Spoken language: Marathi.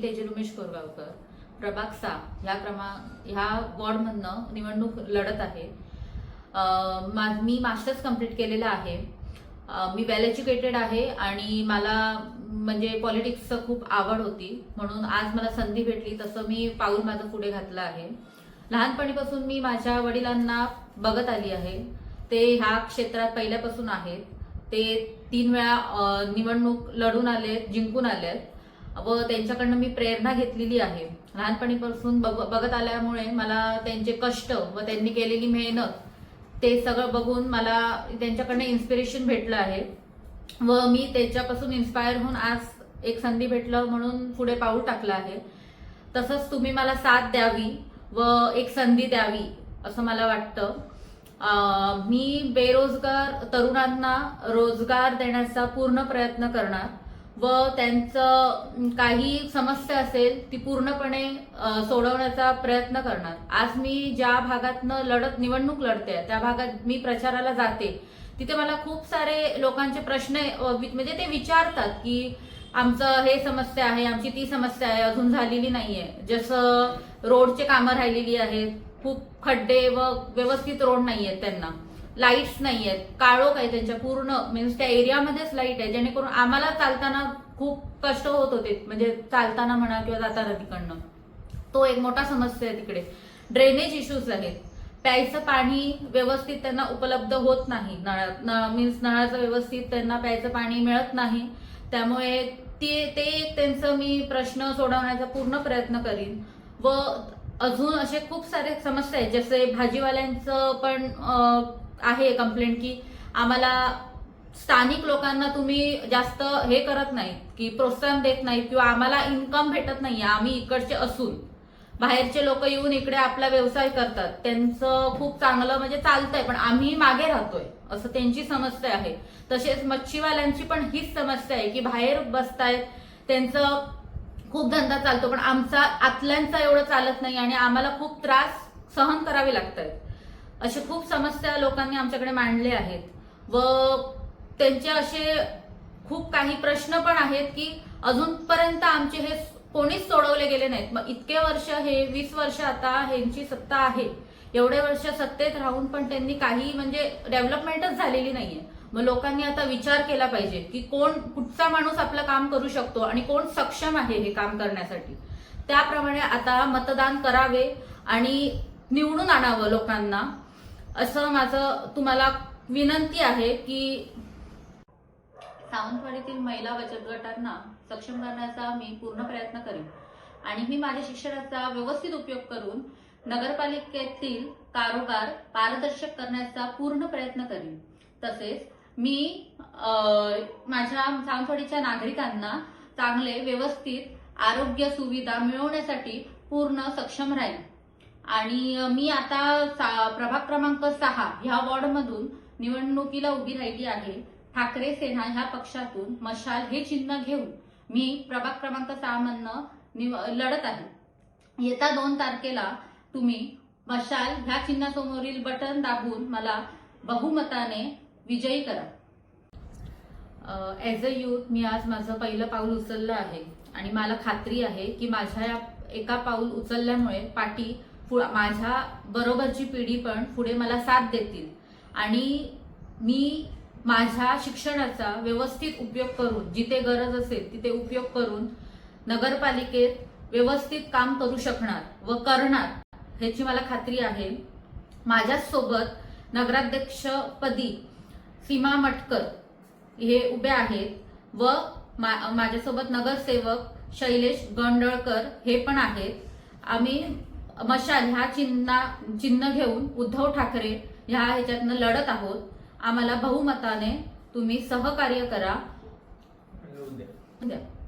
मी तेजल उमेश कोरगावकर प्रभाग सा ह्या क्रमांक ह्या वॉर्डमधनं निवडणूक लढत आहे. मा- मी मास्टर्स कंप्लीट केलेलं आहे. मी वेल एज्युकेटेड आहे आणि मला म्हणजे पॉलिटिक्सचं खूप आवड होती. म्हणून आज मला संधी भेटली तसं मी पाऊल माझं पुढे घातलं आहे. लहानपणीपासून मी माझ्या वडिलांना बघत आली आहे. ते ह्या क्षेत्रात पहिल्यापासून आहेत. ते तीन वेळा निवडणूक लढून आले जिंकून आले आहेत व त्यांच्याकडनं मी प्रेरणा घेतलेली आहे. लहानपणीपासून बघ- बघत आल्यामुळे मला त्यांचे कष्ट व त्यांनी केलेली मेहनत ते सगळं बघून मला त्यांच्याकडनं इन्स्पिरेशन भेटलं आहे. व मी त्याच्यापासून इन्स्पायर होऊन आज एक संधी भेटलं म्हणून पुढे पाऊल टाकलं आहे. तसंच तुम्ही मला साथ द्यावी व एक संधी द्यावी असं मला वाटतं. मी बेरोजगार तरुणांना रोजगार देण्याचा पूर्ण प्रयत्न करणार. व त्यांचं काही समस्या असेल ती पूर्णपणे सोडवण्याचा प्रयत्न करणार. आज मी ज्या भागातनं लढत निवडणूक लढते त्या भागात मी प्रचाराला जाते तिथे मला खूप सारे लोकांचे प्रश्न म्हणजे ते विचारतात की आमचं हे समस्या आहे आमची ती समस्या आहे अजून झालेली नाहीये. जसं रोडचे कामं राहिलेली आहेत खूप खड्डे व व्यवस्थित रोड नाही आहेत त्यांना. लाईट्स नाही आहेत काळोख आहे त्यांच्या पूर्ण मीन्स त्या एरियामध्येच लाइट आहे. जेणेकरून आम्हाला चालताना खूप कष्ट होत होते. म्हणजे चालताना म्हणा किंवा जाताना तिकडनं. तो एक मोठा समस्या आहे तिकडे. ड्रेनेज इश्यूज आहेत. प्यायचं पाणी व्यवस्थित त्यांना उपलब्ध होत नाही. नळात मीन्स नळाचं व्यवस्थित त्यांना प्यायचं पाणी मिळत नाही. त्यामुळे ते ते एक त्यांचं मी प्रश्न सोडवण्याचा पूर्ण प्रयत्न करीन. व अजून असे खूप सारे समस्या आहेत. जसे भाजीवाल्यांचं पण आहे कंप्लेंट की आम्हाला स्थानिक लोकांना तुम्ही जास्त हे करत नाही की प्रोत्साहन देत नाही किंवा आम्हाला इन्कम भेटत नाही आम्ही इकडचे असून. बाहेरचे लोक येऊन इकडे आपला व्यवसाय करतात. त्यांचं खूप चांगलं म्हणजे चालतंय पण आम्ही मागे राहतोय असं त्यांची समस्या आहे. तसेच मच्छीवाल्यांची पण हीच समस्या आहे की बाहेर बसतायत त्यांचं खूप धंदा चालतो पण आमचा आतल्यांचा एवढं चालत नाही आणि आम्हाला खूप त्रास सहन करावे लागतात आहेत असे खूप समस्या लोकांनी आमच्याकडे मांडले आहेत. व त्यांचे असे खूप काही प्रश्न पण आहेत की अजूनपर्यंत आमचे हे कोणीच सोडवले गेले नाहीत. मग इतके वर्ष हे वीस वर्ष आता ह्यांची सत्ता आहे. एवढे वर्ष सत्तेत राहून पण त्यांनी काही म्हणजे डेव्हलपमेंटच झालेली नाहीये. मग लोकांनी आता विचार केला पाहिजे की कोण कुठचा माणूस आपलं काम करू शकतो आणि कोण सक्षम आहे हे काम करण्यासाठी. त्याप्रमाणे आता मतदान करावे आणि निवडून आणावं लोकांना. असं माझं तुम्हाला विनंती आहे की सावंतवाडीतील महिला बचत गटांना सक्षम करण्याचा मी पूर्ण प्रयत्न करेन. आणि मी माझ्या शिक्षणाचा व्यवस्थित उपयोग करून नगरपालिकेतील कारोबार पारदर्शक करण्याचा पूर्ण प्रयत्न करेन. तसेच मी माझ्या सावंतवाडीच्या नागरिकांना चांगले व्यवस्थित आरोग्य सुविधा मिळवण्यासाठी पूर्ण सक्षम राहील आणि मी आता सा- प्रभाग क्रमांक सहा ह्या वॉर्डमधून निवडणुकीला उभी राहिली आहे. ठाकरे सेना ह्या पक्षातून मशाल हे चिन्ह घेऊन मी प्रभाग क्रमांक सहा मधनं निव- लढत आहे. येत्या दोन तारखेला तुम्ही मशाल ह्या चिन्हासमोरील बटन दाबून मला बहुमताने विजयी करा. ॲज अ युथ मी आज माझं पहिलं पाऊल उचललं आहे. आणि मला खात्री आहे की माझ्या या एका पाऊल उचलल्यामुळे पाठी माझ्या बरोबरची पिढी पण पुढे मला साथ देतील. आणि मी माझ्या शिक्षणाचा व्यवस्थित उपयोग करून जिथे गरज असेल तिथे उपयोग करून नगरपालिकेत व्यवस्थित काम करू शकणार व करणार ह्याची मला खात्री आहे. माझ्यासोबत नगराध्यक्षपदी सीमा मटकर हे उभे आहेत व मा- माझ्यासोबत नगरसेवक शैलेश गोंडळकर हे पण आहेत. आम्ही मशाल ह्या चिन्हा चिन्ह घेऊन उद्धव ठाकरे ह्या ह्याच्यातनं लढत आहोत. आम्हाला बहुमताने तुम्ही सहकार्य करा. द्या.